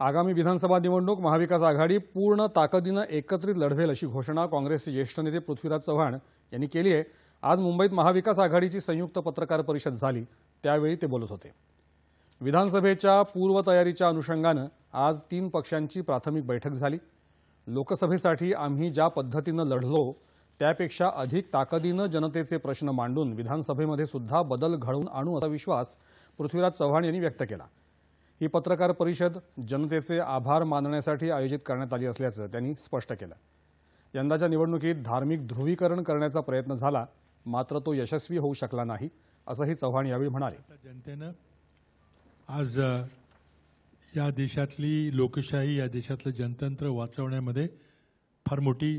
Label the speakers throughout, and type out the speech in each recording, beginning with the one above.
Speaker 1: आगामी विधानसभा निवडणूक महाविकास आघाडी पूर्ण ताकदीनं एकत्रित लढवेल अशी घोषणा काँग्रेसचे ज्येष्ठ नेते पृथ्वीराज चव्हाण यांनी केली आहे. आज मुंबईत महाविकास आघाडीची संयुक्त पत्रकार परिषद झाली. त्यावेळी ते बोलत होते. विधानसभेच्या पूर्वतयारीच्या अनुषंगानं आज तीन पक्षांची प्राथमिक बैठक झाली. लोकसभेसाठी आम्ही ज्या पद्धतीनं लढलो त्यापेक्षा अधिक ताकदीनं जनतेचे प्रश्न मांडून विधानसभेमध्ये सुद्धा बदल घडवून आणू असा विश्वास पृथ्वीराज चव्हाण यांनी व्यक्त केला. ही पत्रकार परिषद जनतेचे आभार मानण्यासाठी आयोजित करण्यात आली असल्याचं त्यांनी स्पष्ट केलं. यंदाच्या निवडणुकीत धार्मिक ध्रुवीकरण करण्याचा प्रयत्न झाला मात्र तो यशस्वी होऊ शकला नाही असंही चव्हाण यावेळी म्हणाले.
Speaker 2: जनतेनं आज या देशातली लोकशाही या देशातलं जनतंत्र वाचवण्यामध्ये फार मोठी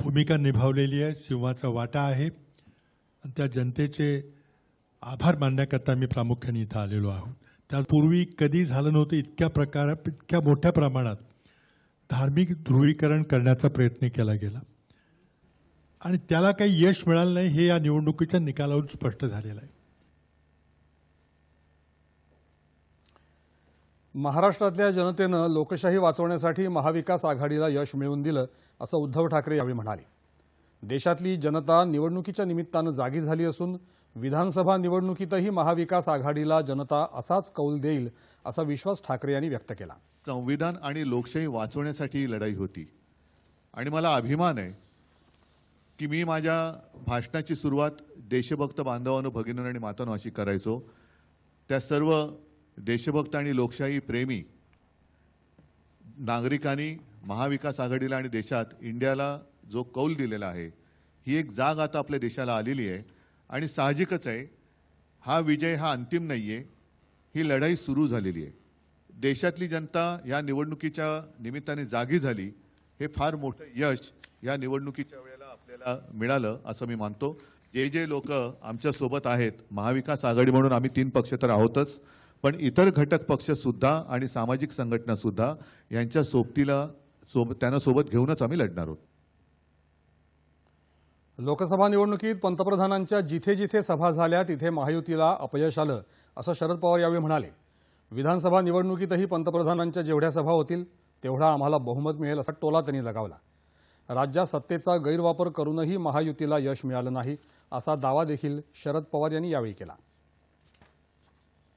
Speaker 2: भूमिका निभावलेली आहे सिंहाचा वाटा आहे. आणि त्या जनतेचे आभार मानण्याकरता मी प्रामुख्याने इथं आलेलो आहोत. त्यापूर्वी कधी झालं नव्हतं इतक्या प्रकार इतक्या मोठ्या प्रमाणात धार्मिक ध्रुवीकरण करण्याचा प्रयत्न केला गेला. आणि त्याला काही यश मिळालं नाही हे या निवडणुकीच्या निकालावरून स्पष्ट झालेलं आहे.
Speaker 1: महाराष्ट्रातल्या जनतेनं लोकशाही वाचवण्यासाठी महाविकास आघाडीला यश मिळवून दिलं असं उद्धव ठाकरे यावेळी म्हणाले. देशातली जनता निवडणुकीच्या निमित्तानं जागी झाली असून विधानसभा निवडणुकीतही महाविकास आघाडीला जनता असाच कौल देईल असा विश्वास ठाकरे यांनी व्यक्त केला.
Speaker 3: संविधान आणि लोकशाही वाचवण्यासाठी ही लढाई होती. आणि मला अभिमान आहे की मी माझ्या भाषणाची सुरुवात देशभक्त बांधवांनो भगिनींनो आणि मातांनो अशी करायचो. त्या सर्व देशभक्त आणि लोकशाही प्रेमी नागरिकांनी महाविकास आघाडीला आणि देशात इंडियाला जो कौल दिलेला आहे ही एक जाग आता आपल्या देशाला आलेली आहे आणि साहजिकच आहे हा विजय हा अंतिम नाही आहे ही लढाई सुरू झालेली आहे. देशातली जनता या निवडणुकीच्या निमित्ताने जागी झाली हे फार मोठं यश या निवडणुकीच्या वेळेला आपल्याला मिळालं असं मी मानतो. जे जे लोक आमच्यासोबत आहेत महाविकास आघाडी म्हणून आम्ही तीन पक्ष तर आहोतच पण इतर घटक पक्षसुद्धा आणि सामाजिक संघटनासुद्धा यांच्या सोबतीला सोब त्यांना सोबत घेऊनच आम्ही लढणार आहोत.
Speaker 1: लोकसभा निवडणुकीत पंतप्रधानांच्या जिथे जिथे सभा झाल्या तिथे महायुतीला अपयश आलं असं शरद पवार यावेळी म्हणाले. विधानसभा निवडणुकीतही पंतप्रधानांच्या जेवढ्या सभा होतील तेवढा आम्हाला बहुमत मिळेल असा टोला त्यांनी लगावला. राज्यात सत्तेचा गैरवापर करूनही महायुतीला यश मिळालं नाही असा दावा देखील शरद पवार यांनी यावेळी केला.